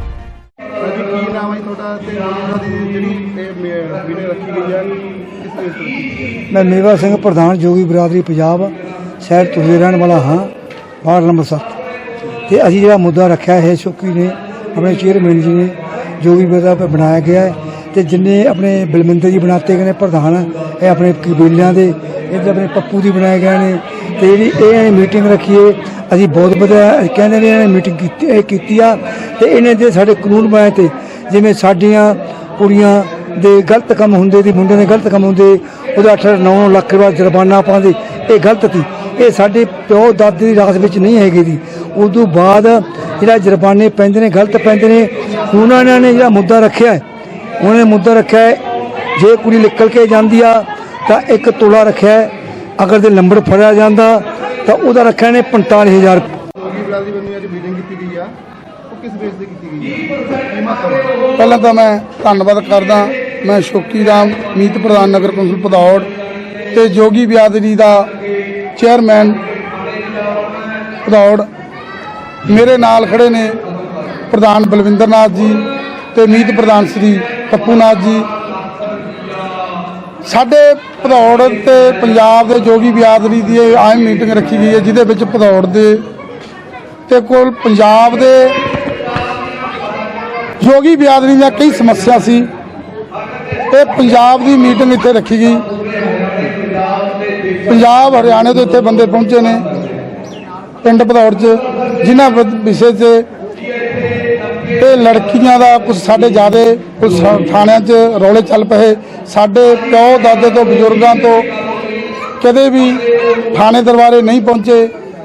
ਕੀ ਨਾਮ ਹੈ ਤੁਹਾਡਾ ਤੇ ਉਹਨਾਂ ਦੀ ਜਿਹੜੀ ਇਹ ਵੀਡੀਓ ਰੱਖੀ ਗਈ ਹੈ, ਕਿਸ ਤਰ੍ਹਾਂ ਰੱਖੀ ਗਈ ਹੈ? ਮੈਂ ਮੇਵਾ ਸਿੰਘ ਪ੍ਰਧਾਨ ਜੋਗੀ ਬਰਾਦਰੀ ਪੰਜਾਬ, ਸ਼ਹਿਰ ਤੁਰੇ ਰਹਿਣ ਵਾਲਾ ਹਾਂ, ਵਾਰਡ ਨੰਬਰ 7 ਤੇ ਅਸੀਂ ਜਿਹੜਾ ਮੁੱਦਾ ਰੱਖਿਆ ਹੈ ਸ਼ੌਕੀ ਨੇ ਆਪਣੇ ਚੇਅਰਮੈਨ ਜੀ ਨੇ ਜੋਗੀ ਬਰਾਦਰੀ ਬਣਾਇਆ ਗਿਆ ਹੈ ਤੇ ਜਿੰਨੇ ਆਪਣੇ ਬਲਵਿੰਦਰ ਜੀ ਬਣਾਤੇ ਗਏ ਨੇ ਪ੍ਰਧਾਨ, ਇਹ ਆਪਣੇ ਕਬੀਲਿਆਂ ਦੇ, ਇਹਦੇ ਆਪਣੇ ਪੱਪੂ ਦੀ ਬਣਾਏ ਗਏ ਨੇ ਤੇ ਜਿਹੜੀ ਇਹ ਮੀਟਿੰਗ ਰੱਖੀਏ, ਅਸੀਂ ਬਹੁਤ ਵਧੀਆ ਕਹਿੰਦੇ ਨੇ ਇਹਨਾਂ ਨੇ ਮੀਟਿੰਗ ਕੀਤੀ, ਇਹ ਕੀਤੀ ਆ ਤੇ ਇਹਨੇ ਜੇ ਸਾਡੇ ਕਾਨੂੰਨ ਬਣਾਏ ਤੇ, ਜਿਵੇਂ ਸਾਡੀਆਂ ਕੁੜੀਆਂ ਦੇ ਗਲਤ ਕੰਮ ਹੁੰਦੇ, ਦੀ ਮੁੰਡੇ ਦੇ ਗਲਤ ਕੰਮ ਹੁੰਦੇ, ਉਹਦਾ 8 9 ਲੱਖ ਰੁਪਏ ਜੁਰਮਾਨਾ ਪਾਉਂਦੇ, ਇਹ ਗਲਤ ਸੀ। ਇਹ ਸਾਡੇ ਪਿਓ ਦਾਦੇ ਦੀ ਰਾਸ ਵਿੱਚ ਨਹੀਂ ਹੈਗੀ ਦੀ ਉਦੋਂ ਬਾਅਦ ਜਿਹੜਾ ਜੁਰਮਾਨੇ ਪੈਂਦੇ ਨੇ ਗਲਤ ਪੈਂਦੇ ਨੇ ਇਹਨਾਂ ਨੇ ਜਿਹੜਾ ਮੁੱਦਾ ਰੱਖਿਆ ਉਹਨਾਂ ਨੇ ਮੁੱਦਾ ਰੱਖਿਆ ਜੇ ਕੁੜੀ ਨਿਕਲ ਕੇ ਜਾਂਦੀ ਆ ਤਾਂ ਇੱਕ ਤੋਲਾ ਰੱਖਿਆ ਹੈ ਅਗਰ ਜੇ ਨੰਬਰ ਫੜਿਆ ਜਾਂਦਾ ਤਾਂ ਉਹਦਾ ਰੱਖਿਆ ਨੇ 45000 ਰੁਪਏ। ਜੋਗੀ ਬਰਾਦਰੀ ਵੱਲੋਂ ਅੱਜ ਮੀਟਿੰਗ ਕੀਤੀ ਗਈ ਆ। ਉਹ ਕਿਸ ਬੇਸ ਤੇ ਕੀਤੀ ਗਈ ਹੈ ਕੀ ਮਹੱਤਵ ਪਹਿਲਾਂ ਤਾਂ ਮੈਂ ਧੰਨਵਾਦ ਕਰਦਾ ਮੈਂ ਸ਼ੋਕੀ ਰਾਮ ਮੀਤ ਪ੍ਰਧਾਨ ਨਗਰ ਕੌਂਸਲ ਭਦੌੜ ਤੇ ਜੋਗੀ ਬਿਆਦਰੀ ਦਾ ਚੇਅਰਮੈਨ ਭਦੌੜ ਮੇਰੇ ਨਾਲ ਖੜੇ ਨੇ ਪ੍ਰਧਾਨ ਬਲਵਿੰਦਰ ਨਾਥ ਜੀ ਤੇ ਮੀਤ ਪ੍ਰਧਾਨ ਸ੍ਰੀ ਪੱਪੂਨਾਥ ਜੀ। ਸਾਡੇ ਭਦੌੜ ਤੇ ਪੰਜਾਬ ਦੇ ਜੋਗੀ ਬਿਆਦਰੀ ਦੀ ਇਹ ਆਮ ਮੀਟਿੰਗ ਰੱਖੀ ਗਈ ਹੈ, ਜਿਹਦੇ ਵਿੱਚ ਭਦੌੜ ਦੇ ਤੇ ਕੋਲ ਪੰਜਾਬ ਦੇ ਜੋਗੀ ਬਿਆਦਰੀ ਦੀਆਂ ਕਈ ਸਮੱਸਿਆ ਸੀ। ਇਹ ਪੰਜਾਬ ਦੀ ਮੀਟਿੰਗ ਇੱਥੇ ਰੱਖੀ ਗਈ। ਪੰਜਾਬ, ਹਰਿਆਣੇ ਤੋਂ ਇੱਥੇ ਬੰਦੇ ਪਹੁੰਚੇ ਨੇ, ਪਿੰਡ ਭਦੌੜ 'ਚ, ਜਿਨ੍ਹਾਂ ਵਿਸ਼ੇ 'ਚ ਇਹ ਲੜਕੀਆਂ ਦਾ ਕੁਝ ਸਾਡੇ ਜ਼ਿਆਦੇ ਕੁਝ ਥਾਣਿਆਂ 'ਚ ਰੌਲੇ ਚੱਲ ਪਏ। ਸਾਡੇ ਪਿਓ, ਦਾਦੇ ਤੋਂ ਬਜ਼ੁਰਗਾਂ ਤੋਂ ਕਦੇ ਵੀ ਥਾਣੇ ਦਰਬਾਰੇ ਨਹੀਂ ਪਹੁੰਚੇ।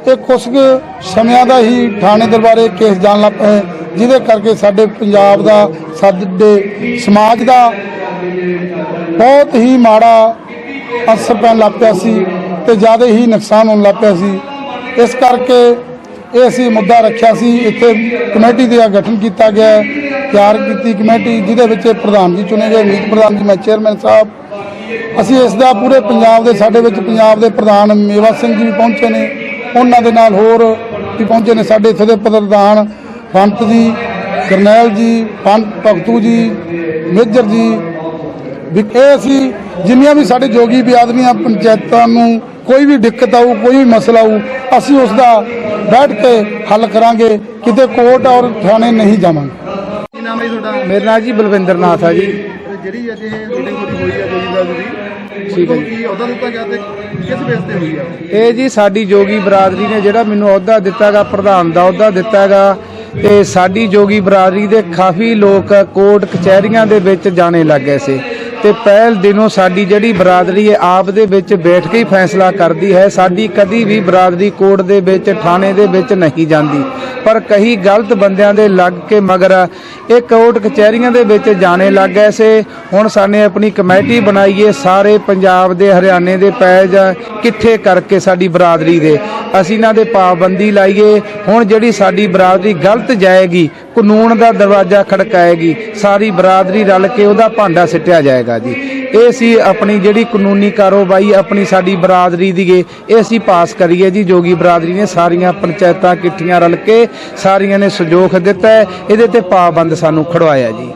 ਇਹ ਕੁਝ ਕੁ ਸਮਿਆਂ ਦਾ ਹੀ ਥਾਣੇ ਦਰਬਾਰੇ ਕੇਸ ਜਾਣ ਲੱਗ ਪਏ। ਜਿਹਦੇ ਕਰਕੇ ਸਾਡੇ ਪੰਜਾਬ ਦਾ, ਸਾਡੇ ਸਮਾਜ ਦਾ ਬਹੁਤ ਹੀ ਮਾੜਾ ਅਸਰ ਪੈਣ ਲੱਗ ਪਿਆ ਸੀ। ਤੇ ਜ਼ਿਆਦਾ ਹੀ ਨੁਕਸਾਨ ਹੋਣ ਲੱਗ ਪਿਆ ਸੀ। ਇਸ ਕਰਕੇ ਇਹ ਅਸੀਂ ਮੁੱਦਾ ਰੱਖਿਆ ਸੀ। ਇੱਥੇ ਕਮੇਟੀ ਦਾ ਗਠਨ ਕੀਤਾ ਗਿਆ ਤਿਆਰ ਕੀਤੀ ਕਮੇਟੀ, ਜਿਹਦੇ ਵਿੱਚ ਪ੍ਰਧਾਨ ਜੀ ਚੁਣੇ ਗਏ, ਮੀਤ ਪ੍ਰਧਾਨ ਜੀ, ਮੈਂ ਚੇਅਰਮੈਨ ਸਾਹਿਬ। ਅਸੀਂ ਇਸ ਦਾ ਪੂਰੇ ਪੰਜਾਬ ਦੇ, ਸਾਡੇ ਵਿੱਚ ਪੰਜਾਬ ਦੇ ਪ੍ਰਧਾਨ ਮੇਵਾ ਸਿੰਘ ਜੀ ਵੀ ਪਹੁੰਚੇ ਨੇ। ਉਹਨਾਂ ਦੇ ਨਾਲ ਹੋਰ ਵੀ ਪਹੁੰਚੇ ਨੇ ਸਾਡੇ ਇੱਥੇ ਦੇ ਪ੍ਰਧਾਨ ਪੰਤ ਜੀ, ਕਰਨੈਲ ਜੀ, ਪੰਤ ਭਗਤੂ ਜੀ, ਮੇਜਰ ਜੀ। ਵੀ ਇਹ ਅਸੀਂ ਜਿੰਨੀਆਂ ਵੀ ਸਾਡੇ ਜੋਗੀ ਬਿਆਦਰੀਆਂ ਪੰਚਾਇਤਾਂ ਨੂੰ ਕੋਈ ਵੀ ਦਿੱਕਤ ਆਊ ਕੋਈ ਵੀ ਮਸਲਾ ਆਊ ਅਸੀਂ ਉਸ ਦਾ ਬੈਠ ਕੇ ਹੱਲ ਕਰਾਂਗੇ ਕਿਤੇ ਕੋਰਟ ਔਰ ਥਾਣੇ ਨਹੀਂ ਜਾਵਾਂਗੇ। ਕੀ ਨਾਮ ਹੈ ਜੀ ਤੁਹਾਡਾ? ਮੇਰਾ ਨਾਮ ਜੀ ਬਲਵਿੰਦਰ ਨਾਥ ਆ ਜੀ। ਤੇ ਜਿਹੜੀ ਅੱਜ ਇਹ ਮੀਟਿੰਗ ਪੂਰੀ ਹੋਈ ਹੈ ਜੋਗੀ ਬਰਾਦਰੀ ਦੀ ਠੀਕ ਹੈ ਤੁਹਾਨੂੰ ਕੀ ਅਹੁਦਾ ਦਿੱਤਾ ਗਿਆ ਤੇ ਕਿਸ ਬੇਸ ਤੇ ਹੋਈ ਆ? ਇਹ ਜੀ ਸਾਡੀ ਜੋਗੀ ਬਰਾਦਰੀ ਨੇ ਜਿਹੜਾ ਮੈਨੂੰ ਅਹੁਦਾ ਦਿੱਤਾਗਾ ਪ੍ਰਧਾਨ ਦਾ ਅਹੁਦਾ ਦਿੱਤਾਗਾ ਤੇ ਸਾਡੀ ਜੋਗੀ ਬਰਾਦਰੀ ਦੇ ਕਾਫੀ ਲੋਕ ਕੋਰਟ ਕਚਹਿਰੀਆਂ ਦੇ ਵਿੱਚ ਜਾਣੇ ਲੱਗ ਗਏ ਸੀ। ਤੇ ਪਹਿਲ ਦਿਨੋਂ ਸਾਡੀ ਜਿਹੜੀ ਬਰਾਦਰੀ ਹੈ, ਆਪ ਦੇ ਵਿੱਚ ਬੈਠ ਕੇ ਹੀ ਫੈਸਲਾ ਕਰਦੀ ਹੈ। ਸਾਡੀ ਕਦੀ ਵੀ ਬਰਾਦਰੀ ਕੋਰਟ ਦੇ ਵਿੱਚ, ਥਾਣੇ ਦੇ ਵਿੱਚ ਨਹੀਂ ਜਾਂਦੀ। ਪਰ ਕਈ ਗਲਤ ਬੰਦਿਆਂ ਦੇ ਲੱਗ ਕੇ ਮਗਰ ਇਹ ਕੋਰਟ ਕਚਹਿਰੀਆਂ ਦੇ ਵਿੱਚ ਜਾਣੇ ਲੱਗ ਗਏ ਸੇ। ਹੁਣ ਸਾਨੇ ਆਪਣੀ ਕਮੇਟੀ ਬਣਾਈਏ, ਸਾਰੇ ਪੰਜਾਬ ਦੇ, ਹਰਿਆਣੇ ਦੇ ਪੈਜ ਕਿੱਥੇ ਕਰਕੇ ਸਾਡੀ ਬਰਾਦਰੀ ਦੇ। ਅਸੀਂ ਇਹਨਾਂ ਦੇ ਪਾਬੰਦੀ ਲਾਈਏ। ਹੁਣ ਜਿਹੜੀ ਸਾਡੀ ਬਰਾਦਰੀ ਗਲਤ ਜਾਏਗੀ, ਕਾਨੂੰਨ ਦਾ ਦਰਵਾਜ਼ਾ ਖੜਕਾਏਗੀ, ਸਾਰੀ ਬਰਾਦਰੀ ਰਲ ਕੇ ਉਹਦਾ ਭਾਂਡਾ ਸਿੱਟਿਆ ਜਾਏਗਾ। ਜੀ। ਇਹ ਸੀ ਆਪਣੀ ਜਿਹੜੀ ਕਾਨੂੰਨੀ ਕਾਰੋਬਾਈ, ਆਪਣੀ ਸਾਡੀ ਬਰਾਦਰੀ ਦੀ ਏ। ਇਹ ਅਸੀਂ ਪਾਸ ਕਰੀਏ ਜੀ। ਜੋਗੀ ਬਰਾਦਰੀ ਨੇ ਸਾਰੀਆਂ ਪੰਚਾਇਤਾਂ ਕਿੱਠੀਆਂ ਰਲ ਕੇ ਸਾਰੀਆਂ ਨੇ ਸਹਿਯੋਗ ਦਿੱਤਾ। ਹੈ ਇਹਦੇ ਤੇ ਪਾਬੰਦ ਸਾਨੂੰ ਖੜਵਾਇਆ ਜੀ।